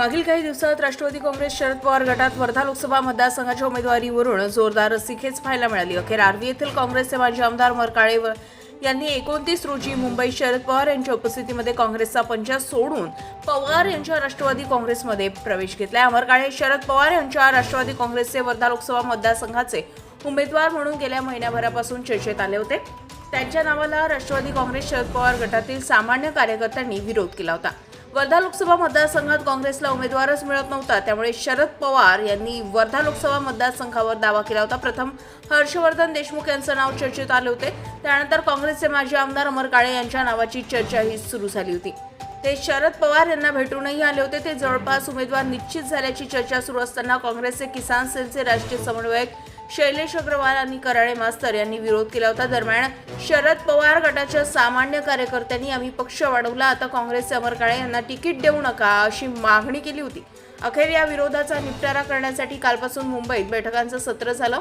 मागील काही दिवसात राष्ट्रवादी काँग्रेस शरद पवार गटात वर्धा लोकसभा मतदारसंघाच्या उमेदवारीवरून जोरदार रस्सीखेच पाहायला मिळाली. अखेर आर्वी येथील काँग्रेसचे माजी आमदार मरकाळे यांनी एकोणतीस रोजी मुंबई शरद पवार यांच्या उपस्थितीमध्ये काँग्रेसचा पंचा सोडून पवार यांच्या राष्ट्रवादी काँग्रेसमध्ये प्रवेश घेतला अमरकाळे शरद पवार यांच्या राष्ट्रवादी काँग्रेसचे वर्धा लोकसभा मतदारसंघाचे उमेदवार म्हणून गेल्या महिन्याभरापासून चर्चेत आले होते. त्यांच्या नावाला राष्ट्रवादी काँग्रेस शरद पवार गटातील सामान्य कार्यकर्त्यांनी विरोध केला होता. वर्धा लोकसभा मतदारसंघात काँग्रेसला उमेदवारच मिळत नव्हता. त्यामुळे शरद पवार यांनी वर्धा लोकसभा मतदारसंघावर दावा केला होता. प्रथम हर्षवर्धन देशमुख यांचं नाव चर्चेत आले होते. त्यानंतर काँग्रेसचे माजी आमदार अमर काळे यांच्या नावाची चर्चाही सुरू झाली होती. ते शरद पवार यांना भेटूनही आले होते. ते जवळपास उमेदवार निश्चित झाल्याची चर्चा सुरू असताना काँग्रेसचे किसान सेलचे राष्ट्रीय समन्वयक शैलेश अग्रवाल आणि कराळे मास्तर यांनी विरोध केला होता. दरम्यान शरद पवार गटाच्या सामान्य कार्यकर्त्यांनी आम्ही पक्ष वाढवला. आता काँग्रेसचे अमर काळे यांना तिकीट देऊ नका अशी मागणी केली होती. अखेर या विरोधाचा निपटारा करण्यासाठी कालपासून मुंबईत बैठकांचं सत्र झालं.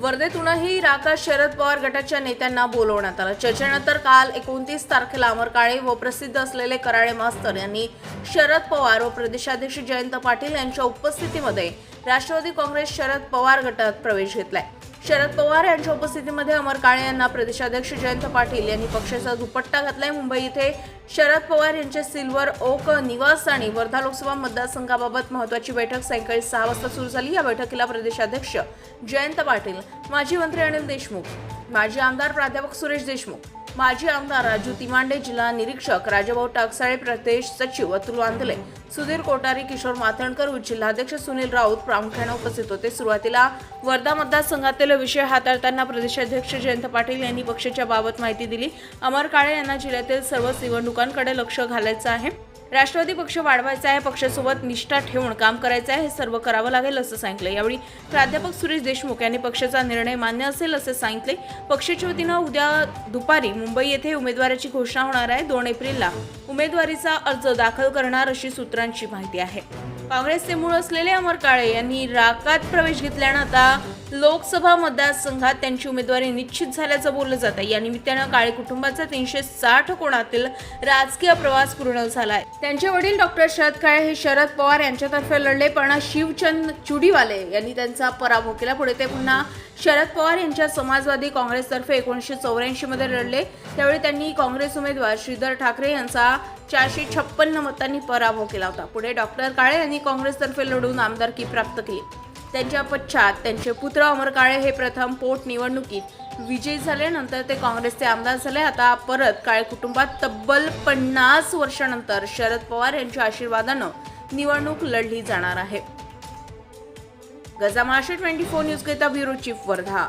वर्धेतूनही राका शरद पवार गटाच्या नेत्यांना बोलवण्यात आलं. चर्चेनंतर काल एकोणतीस तारखेला अमर काळे व प्रसिद्ध असलेले कराळे मास्तर यांनी शरद पवार व प्रदेशाध्यक्ष जयंत पाटील यांच्या उपस्थितीमध्ये राष्ट्रवादी काँग्रेस शरद पवार गटात प्रवेश घेतलाय. शरद पवार यांच्या उपस्थितीमध्ये अमर काळे यांना प्रदेशाध्यक्ष जयंत पाटील यांनी पक्षाचा दुपट्टा घातलाय. मुंबई इथे शरद पवार यांच्या सिल्वर ओक निवास आणि वर्धा लोकसभा मतदारसंघाबाबत महत्वाची बैठक सायंकाळी सहा वाजता सुरू झाली. या बैठकीला प्रदेशाध्यक्ष जयंत पाटील माजी मंत्री अनिल देशमुख माजी आमदार प्राध्यापक सुरेश देशमुख माजी आमदार राजू तिमांडे जिल्हा निरीक्षक राजाभाऊ टाकसाळे प्रदेश सचिव अतुल वांदले सुधीर कोटारी किशोर माथणकर जिल्हाध्यक्ष सुनील राऊत प्रामुख्याने उपस्थित होते. सुरुवातीला वर्धा मतदारसंघातील विषय हाताळताना प्रदेशाध्यक्ष जयंत पाटील यांनी पक्षाच्या बाबत माहिती दिली. अमर काळे यांना जिल्ह्यातील सर्व निवडणुकांकडे लक्ष घालायचं आहे. राष्ट्रवादी पक्ष वाढवायचा आहे पक्षासोबत निष्ठा ठेवून काम करायचं आहे हे सर्व करावं लागेल असं सांगितलं यावेळी प्राध्यापक सुरेश देशमुख यांनी पक्षाचा निर्णय मान्य असेल असे सांगितले पक्षाच्या वतीनं उद्या दुपारी मुंबई येथे उमेदवाराची घोषणा होणार आहे. दोन एप्रिलला उमेदवारीचा अर्ज दाखल करणार अशी सूत्रांची माहिती आहे. काँग्रेसचे मूळ असलेले अमर काळे यांनी राकात प्रवेश घेतल्यानं आता लोकसभा मतदारसंघात त्यांची उमेदवारी निश्चित झाल्याचं बोललं जात आहे. या निमित्तानं काळे कुटुंबाचा तीनशे साठ कोणातील राजकीय प्रवास पूर्ण झालाय. त्यांचे वडील डॉक्टर शरद काळे हे शरद पवार यांच्यातर्फे लढले पण शिवचंद चुडीवाले यांनी त्यांचा पराभव केला. पुढे ते पुन्हा शरद पवार यांच्या समाजवादी काँग्रेसतर्फे एकोणीसशे चौऱ्याऐंशी मध्ये लढले. त्यावेळी त्यांनी काँग्रेस उमेदवार श्रीधर ठाकरे यांचा चारशे छप्पन्न मतांनी पराभव केला होता. पुढे डॉक्टर काळे यांनी काँग्रेसतर्फे लढून आमदारकी प्राप्त केली. त्यांच्या पश्चात त्यांचे पुत्र अमर काळे हे प्रथम पोटनिवडणुकीत विजयी झाले. नंतर ते काँग्रेसचे आमदार झाले. आता परत काळे कुटुंबात तब्बल पन्नास वर्षानंतर शरद पवार यांच्या आशीर्वादानं निवडणूक लढली जाणार आहे. गजा ट्वेंटी फोर न्यूज करिता ब्युरो चीफ वर्धा.